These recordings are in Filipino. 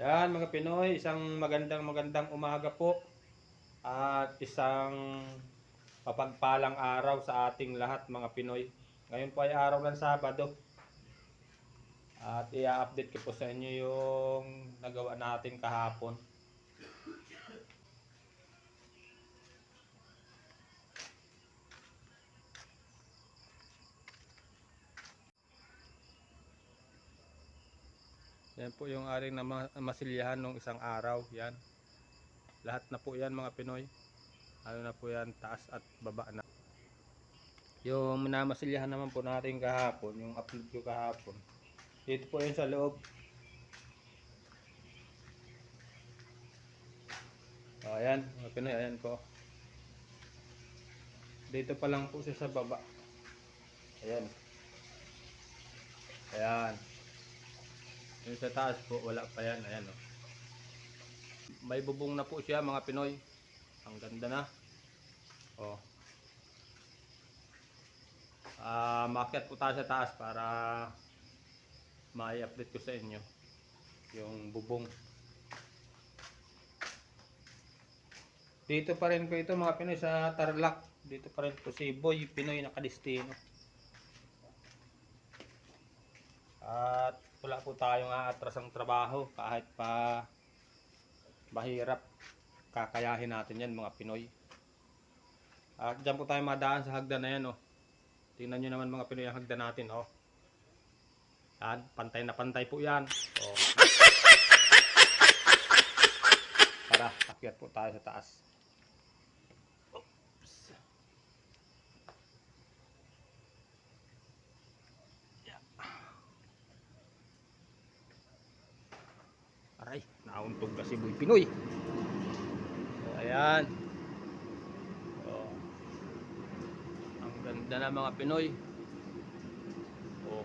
Yan mga Pinoy, isang magandang magandang umaga po at isang mapagpalang araw sa ating lahat mga Pinoy. Ngayon po ay araw ng Sabado. At i-update ko po sa inyo yung nagawa natin kahapon. Yan po yung aring na masilyahan nung isang araw. Yan. Lahat na po yan mga Pinoy. Ano na po yan, taas at baba na. Yung minamasilyahan naman po natin kahapon, yung upload ko kahapon. Dito po yun sa loob. O, ayan, mga Pinoy, ayan po. Dito pa lang po siya sa baba. Ayan. Ayan. Yung sa taas po, wala pa yan. Ayan o. May bubong na po siya mga Pinoy. Ang ganda na. O. Ah, makyat po tayo sa taas para mai-update ko sa inyo yung bubong. Dito pa rin po ito mga Pinoy sa Tarlac. Dito pa rin po si Boy Pinoy nakadestino. At wala po tayong aatras ang trabaho kahit pa mahirap kakayahin natin yan mga Pinoy. At dyan po tayo madaan sa hagdan na yan oh. Tingnan nyo naman mga Pinoy ang hagdan natin oh. Yan, pantay na pantay po yan. Oh. Tara, akyat po tayo sa taas. Nauntog kasi boy Pinoy. So, ayan. Oh. Ang ganda na mga Pinoy. Oh.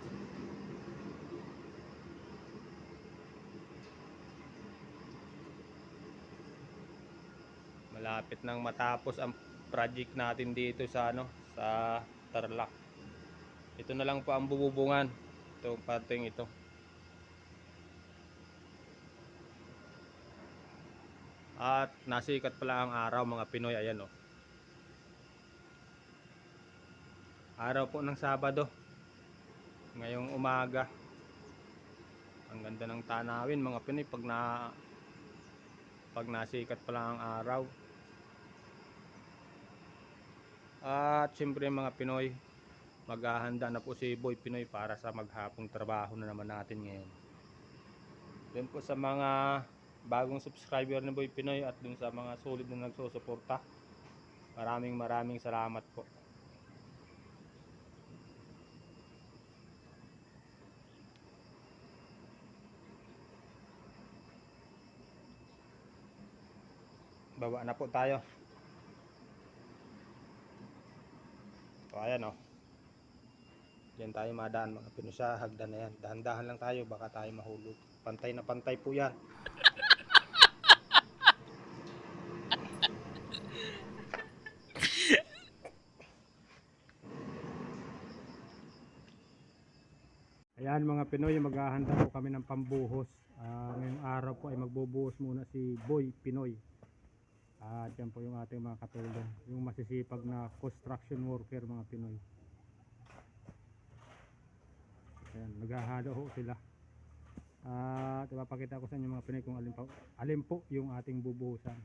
Malapit nang matapos ang project natin dito sa ano, sa Tarlac. Ito na lang po ang bububungan. Itong parting ito. At nasikat pala ang araw mga Pinoy ayan oh. Araw po ng Sabado. Ngayong umaga. Ang ganda ng tanawin mga Pinoy pag na pag nasikat pala ang araw. At siyempre mga Pinoy, maghahanda na po si Boy Pinoy para sa maghapong trabaho na naman natin ngayon. Then po sa mga bagong subscriber ni Boy Pinoy at dun sa mga solid na nagsusuporta. Maraming maraming salamat po. Baba na po tayo. So ayan o. Oh. Diyan tayo madaan mga Pinoy sa hagdan na yan. Dahan-dahan lang tayo baka tayo mahulog. Pantay na pantay po yan. Ayan mga Pinoy, maghahanda po kami ng pambuhos. Ah, ngayong araw po ay magbubuhos muna si Boy Pinoy. At yan po yung ating mga katulong. Yung masisipag na construction worker mga Pinoy. Ayan, naghahalo ho sila. At ipapakita ko sa inyo mga Pinoy kung alin, pa, alin po yung ating bubuhusan.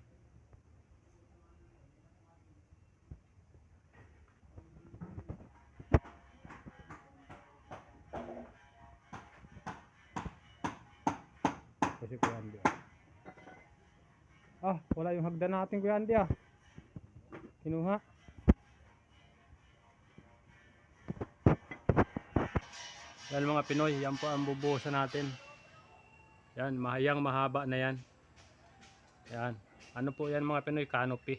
Kasi Kuya Andy. ah. Ah, wala yung hagdan natin Kuya Andy ah. Kinuha. Yan mga Pinoy, yan po ang bubuhusan natin. Yan, mahayang mahaba na yan. Yan. Ano po yan mga Pinoy? Canopy.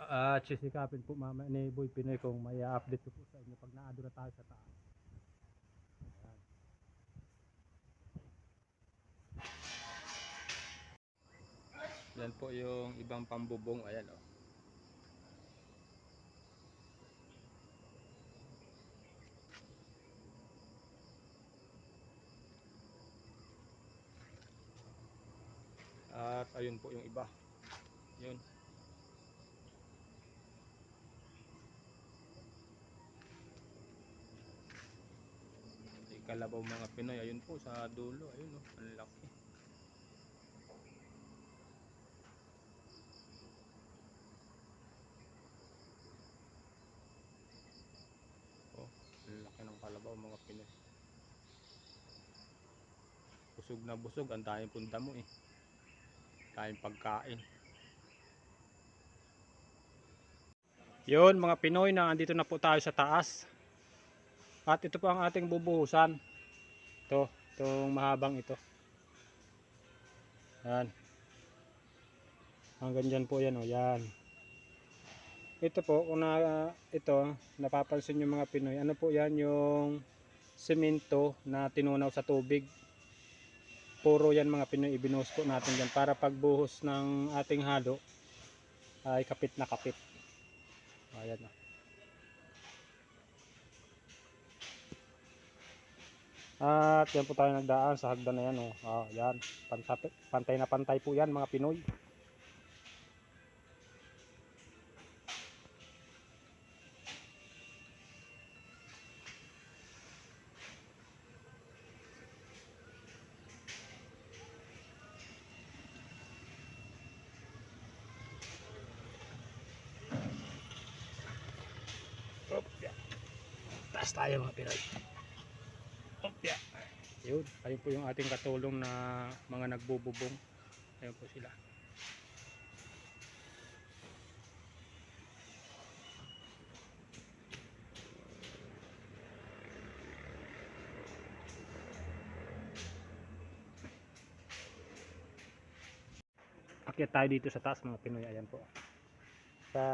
At sisikapin po mama ni Boy Pinoy kung may update ko po sa inyo pag naado na tayo sa taas. Yan po yung ibang pambubong. Ayan oh. At ayun po yung iba. Yun. Ikalabaw mga Pinoy. Ayun po sa dulo. Ayun oh, ang laki. Oh, ang laki ng kalabaw mga Pinoy. Busog na busog. Ang daming punta mo eh. Daming pagkain. Yun mga Pinoy na andito na po tayo sa taas. At ito po ang ating bubuhusan. Ito, itong mahabang ito. Yan. Hanggang dyan po yan o, yan. Ito po, kung na, ito, napapansin nyo mga Pinoy, ano po yan yung semento na tinunaw sa tubig. Puro yan mga Pinoy, ibinuhos po natin dyan para pagbuhos ng ating halo ay kapit na kapit. Ayan na. At yan po tayo nagdaan sa hagdan na yan. Oh. Ah, yan. Pantay, pantay na pantay po yan mga Pinoy. Taas tayo mga Pinoy. Opya. Yun, ayun po yung ating katulong na mga nagbububong. Ayun po sila. Akyat tayo dito sa taas mga Pinoy. Ayan po. Sa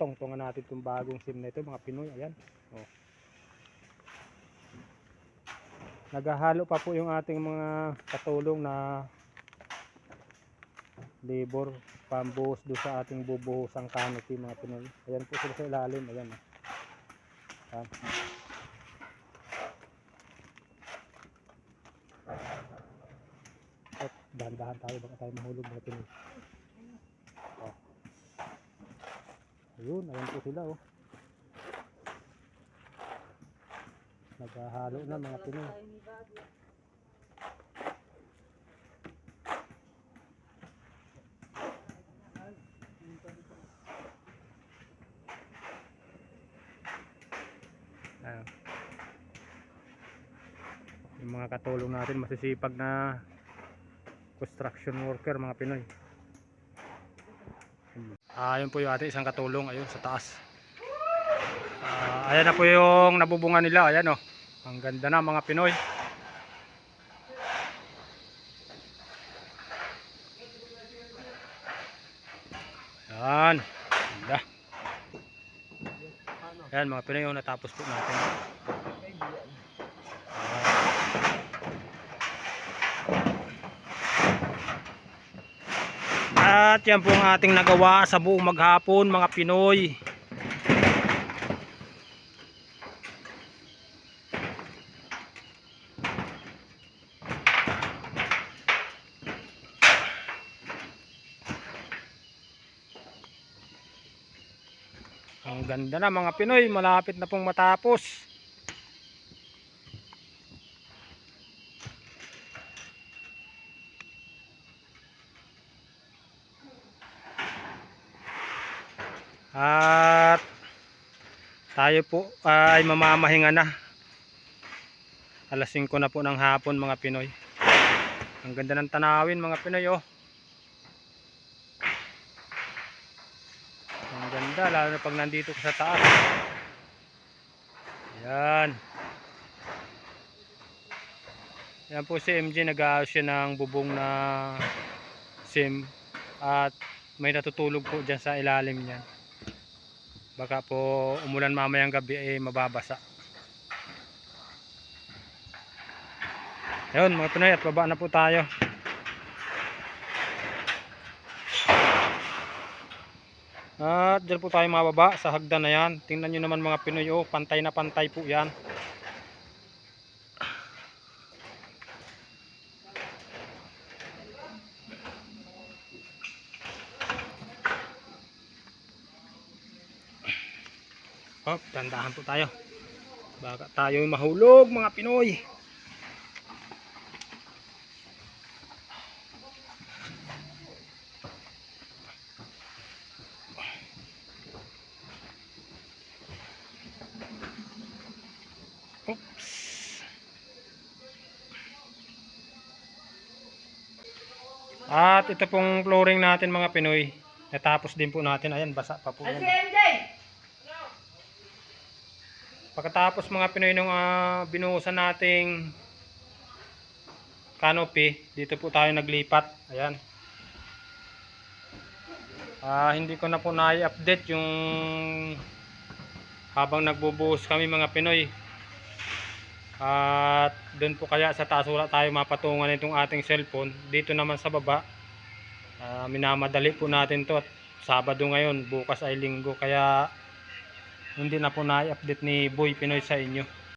tongtongan natin itong bagong sim na ito mga Pinoy. Ayan. Oh. Naghahalo pa po yung ating mga katulong na labor pambuhos do sa ating bubuhosang canopy mga Pinoy. Ayan po sila sa ilalim. Ayan. oh. Ayan. At dahan-dahan tayo baka tayo mahulog mga Pinoy. Oh. Ayun, ayan po sila oh. Naghahalo na mga Pinoy. Ayan. Yung mga katulong natin masisipag na construction worker mga Pinoy. Ah, yun po yung ating isang katulong ayun sa taas. Ah, ayan na po yung nabubungan nila, ayan oh. Ang ganda na mga Pinoy. Yan. Ganda. Ayan mga Pinoy yung natapos po natin. At yan po ang ating nagawa sa buong maghapon mga Pinoy. Ang ganda na mga Pinoy, malapit na pong matapos. At tayo po ay mamamahinga na. Alas 5 na po ng hapon mga Pinoy. Ang ganda ng tanawin mga Pinoy oh. Ang ganda lalo na pag nandito ka sa taas. Yan. Yan po si MJ nag-aayos siya ng bubong na sim at may natutulog po dyan sa ilalim niyan. Baka po umulan mamayang gabi ay mababasa. Ayun mga Pinoy at baba na po tayo. At dyan po tayo mababa sa hagdan na yan. Tingnan nyo naman mga Pinoy, oh, pantay na pantay po yan. Oh, tandahan po tayo. Baka tayo mahulog mga Pinoy. At ito pong flooring natin mga Pinoy. Natapos din po natin. Ayan, basa pa po. yan. Pagkatapos mga Pinoy nung ah, binuhusan nating canopy, dito po tayo naglipat. Ayan. Ah, hindi ko na po na-update yung habang nagbubuhos kami mga Pinoy. At doon po kaya sa taas wala tayo mapatungan itong ating cellphone. Dito naman sa baba, ah, minamadali po natin to at Sabado ngayon, bukas ay linggo kaya hindi na po na-update ni Boy Pinoy sa inyo.